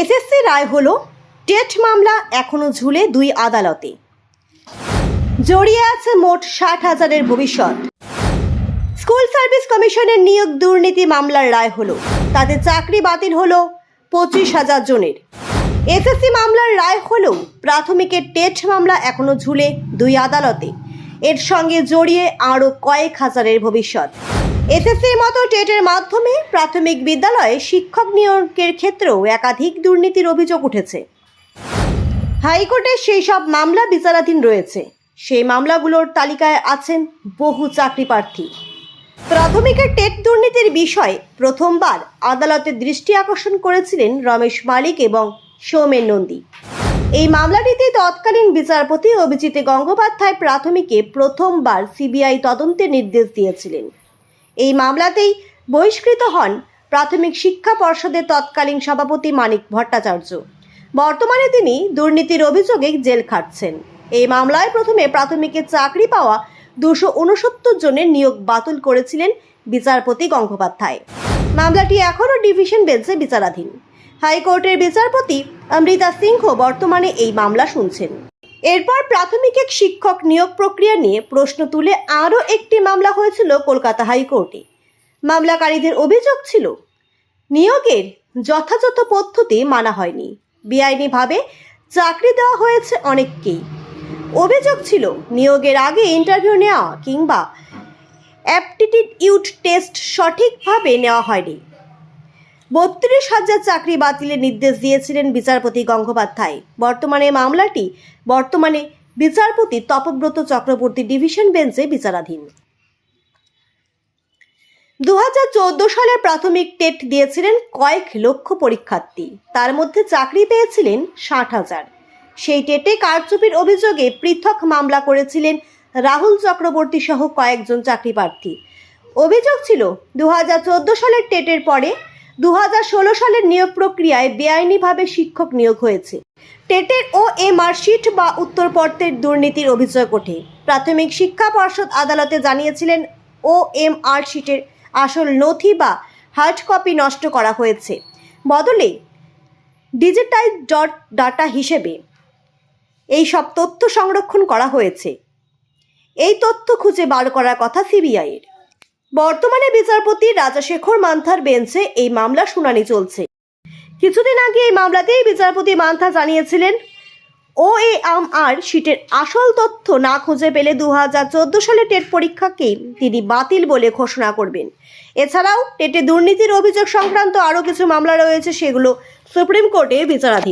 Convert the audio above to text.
SSC রায় হল, TET মামলা এখনও ঝুলে দুই আদালতে। জড়িয়ে আছে মোট ষাট হাজারের ভবিষ্যৎ। স্কুল সার্ভিস কমিশনের নিয়োগ দুর্নীতি মামলার রায় হলো, তাতে চাকরি বাতিল হলো পঁচিশ হাজার জনের। এসএসসি মামলার রায় হলেও প্রাথমিকের টেট মামলা এখনও ঝুলে দুই আদালতে। এর সঙ্গে জড়িয়ে আরও কয়েক হাজারের ভবিষ্যৎ। এসএসসির মতো টেটের মাধ্যমে প্রাথমিক বিদ্যালয়ে শিক্ষক নিয়োগের ক্ষেত্রেও একাধিক দুর্নীতির অভিযোগ উঠেছে। হাইকোর্টে সেই সব মামলা বিচারাধীন রয়েছে। সেই মামলাগুলোর তালিকায় আছেন বহু চাকরি প্রার্থী। প্রাথমিকের টেট দুর্নীতির বিষয়ে প্রথমবার আদালতের দৃষ্টি আকর্ষণ করেছিলেন রমেশ মালিক এবং সৌমেন নন্দী। এই মামলাটিতে তৎকালীন বিচারপতি অভিজিৎ গঙ্গোপাধ্যায় প্রাথমিকে প্রথমবার সিবিআই তদন্তের নির্দেশ দিয়েছিলেন। এই মামলাতেই বহিষ্কৃত হন প্রাথমিক শিক্ষা পর্ষদের তৎকালীন সভাপতি মানিক ভট্টাচার্য। বর্তমানে তিনি দুর্নীতির অভিযোগে জেল খাটছেন। এই মামলায় প্রথমে প্রাথমিকে চাকরি পাওয়া দুশো উনসত্তর জনের নিয়োগ বাতিল করেছিলেন বিচারপতি গঙ্গোপাধ্যায়। মামলাটি এখনও ডিভিশন বেঞ্চে বিচারাধীন। হাইকোর্টের বিচারপতি অমৃতা সিংহ বর্তমানে এই মামলা শুনছেন। এরপর প্রাথমিক এক শিক্ষক নিয়োগ প্রক্রিয়া নিয়ে প্রশ্ন তুলে আরও একটি মামলা হয়েছিল কলকাতা হাইকোর্টে। মামলাকারীদের অভিযোগ ছিল, নিয়োগের যথাযথ পদ্ধতি মানা হয়নি। বেআইনিভাবে চাকরি দেওয়া হয়েছে অনেককেই। অভিযোগ ছিল, নিয়োগের আগে ইন্টারভিউ নেওয়া কিংবা অ্যাপটিটিউড টেস্ট সঠিকভাবে নেওয়া হয়নি। বত্রিশ হাজার চাকরি বাতিলের নির্দেশ দিয়েছিলেন বিচারপতি গঙ্গোপাধ্যায়। বর্তমানে মামলাটি, বর্তমানে বিচারপতি তপব্রত চক্রবর্তী ডিভিশন বেঞ্চে বিচারাধীন। দু সালে প্রাথমিক টেট দিয়েছিলেন কয়েক লক্ষ পরীক্ষার্থী। তার মধ্যে চাকরি পেয়েছিলেন ষাট হাজার। সেই টেটে কারচুপির অভিযোগে পৃথক মামলা করেছিলেন রাহুল চক্রবর্তী সহ কয়েকজন চাকরি প্রার্থী অভিযোগ ছিল দু হাজার চোদ্দ সালের টেটের পরে দু হাজার ষোলো সালের নিয়োগ প্রক্রিয়ায় বেআইনিভাবে শিক্ষক নিয়োগ হয়েছে। টেটের ও এ মার্কশিট বা উত্তরপত্রের দুর্নীতির অভিযোগ ওঠে। প্রাথমিক শিক্ষা পর্ষদ আদালতে জানিয়েছিলেন, ও এম আর শিটের আসল নথি বা হার্ড কপি নষ্ট করা হয়েছে। বদলে ডিজিটাইজ ডট ডাটা হিসেবে এই সব তথ্য সংরক্ষণ করা হয়েছে। এই তথ্য খুঁজে বার করার কথা সিবিআইয়ের। বর্তমানে বিচারপতি রাজাশেখর মান্থার বেঞ্চে এই মামলা শুনানি চলছে। কিছুদিন আগে এই মামলাতেই বিচারপতি মান্থা জানিয়েছিলেন, ও এ আম আর শিটের আসল তথ্য না খুঁজে পেলে দু হাজার চোদ্দ সালে টেট পরীক্ষাকে তিনি বাতিল বলে ঘোষণা করবেন। এছাড়াও টেটে দুর্নীতির অভিযোগ সংক্রান্ত আরও কিছু মামলা রয়েছে, সেগুলো সুপ্রিম কোর্টে বিচারাধীন।